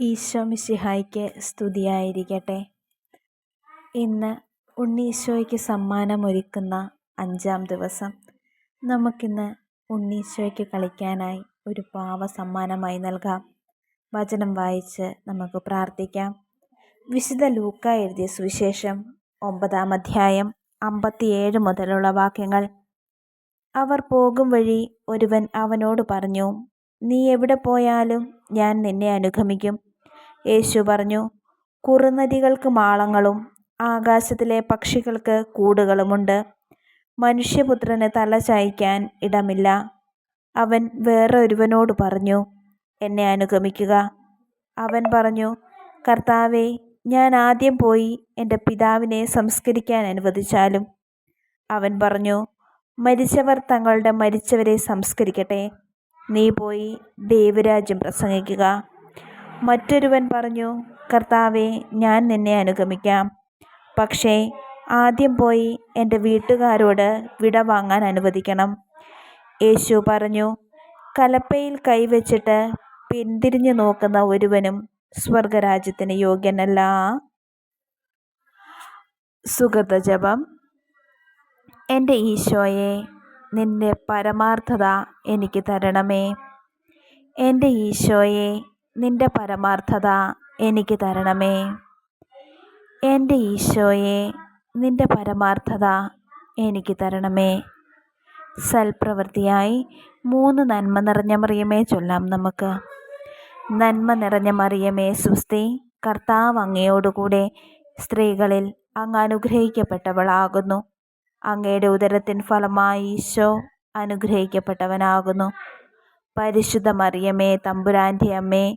ഈശോ മിശിഹായ്ക്ക് സ്തുതിയായിരിക്കട്ടെ. ഇന്ന് ഉണ്ണീശോയ്ക്ക് സമ്മാനമൊരുക്കുന്ന അഞ്ചാം ദിവസം. നമുക്കിന്ന് ഉണ്ണീശോയ്ക്ക് കളിക്കാനായി ഒരു പാവ സമ്മാനമായി നൽകാം. വചനം വായിച്ച് നമുക്ക് പ്രാർത്ഥിക്കാം. വിശുദ്ധ ലൂക്ക എഴുതിയ സുവിശേഷം ഒമ്പതാം അധ്യായം അമ്പത്തിയേഴ് മുതലുള്ള വാക്യങ്ങൾ. അവർ പോകും വഴി ഒരുവൻ അവനോട് പറഞ്ഞു നീ എവിടെ പോയാലും ഞാൻ നിന്നെ അനുഗമിക്കും. യേശു പറഞ്ഞു കുറുനദികൾക്ക് മാളങ്ങളും ആകാശത്തിലെ പക്ഷികൾക്ക് കൂടുകളുമുണ്ട്. മനുഷ്യപുത്രന് തല ചായ്ക്കാൻ ഇടമില്ല. അവൻ വേറെ ഒരുവനോട് പറഞ്ഞു എന്നെ അനുഗമിക്കുക. അവൻ പറഞ്ഞു കർത്താവെ ഞാൻ ആദ്യം പോയി എന്റെ പിതാവിനെ സംസ്കരിക്കാൻ അനുവദിച്ചാലും. അവൻ പറഞ്ഞു മരിച്ചവർ തങ്ങളുടെ മരിച്ചവരെ സംസ്കരിക്കട്ടെ. നീ പോയി ദൈവരാജ്യം പ്രസംഗിക്കുക. മറ്റൊരുവൻ പറഞ്ഞു കർത്താവെ ഞാൻ നിന്നെ അനുഗമിക്കാം. പക്ഷേ ആദ്യം പോയി എന്റെ വീട്ടുകാരോട് വിട വാങ്ങാൻ അനുവദിക്കണം. യേശു പറഞ്ഞു കലപ്പയിൽ കൈവച്ചിട്ട് പിന്തിരിഞ്ഞു നോക്കുന്ന ഒരുവനും സ്വർഗരാജ്യത്തിന് യോഗ്യനല്ല. സുഗതജപം. എന്റെ ഈശോയെ നിന്റെ പരമാർത്ഥത എനിക്ക് തരണമേ. എന്റെ ഈശോയെ നിന്റെ പരമാർത്ഥത എനിക്ക് തരണമേ. എന്റെ ഈശോയെ നിന്റെ പരമാർത്ഥത എനിക്ക് തരണമേ. സൽപ്രവൃത്തിയായി മൂന്ന് നന്മ നിറഞ്ഞ മറിയമേ ചൊല്ലാം നമുക്ക്. നന്മ നിറഞ്ഞ മറിയമേ സുസ്തി കർത്താവ് അങ്ങയോടുകൂടെ സ്ത്രീകളിൽ അങ്ങ് അനുഗ്രഹിക്കപ്പെട്ടവളാകുന്നു. അങ്ങയുടെ ഉദരത്തിൻ ഫലമായി ഈശോ അനുഗ്രഹിക്കപ്പെട്ടവനാകുന്നു. പരിശുദ്ധ മറിയമേ തമ്പുരാന്റെ അമ്മേ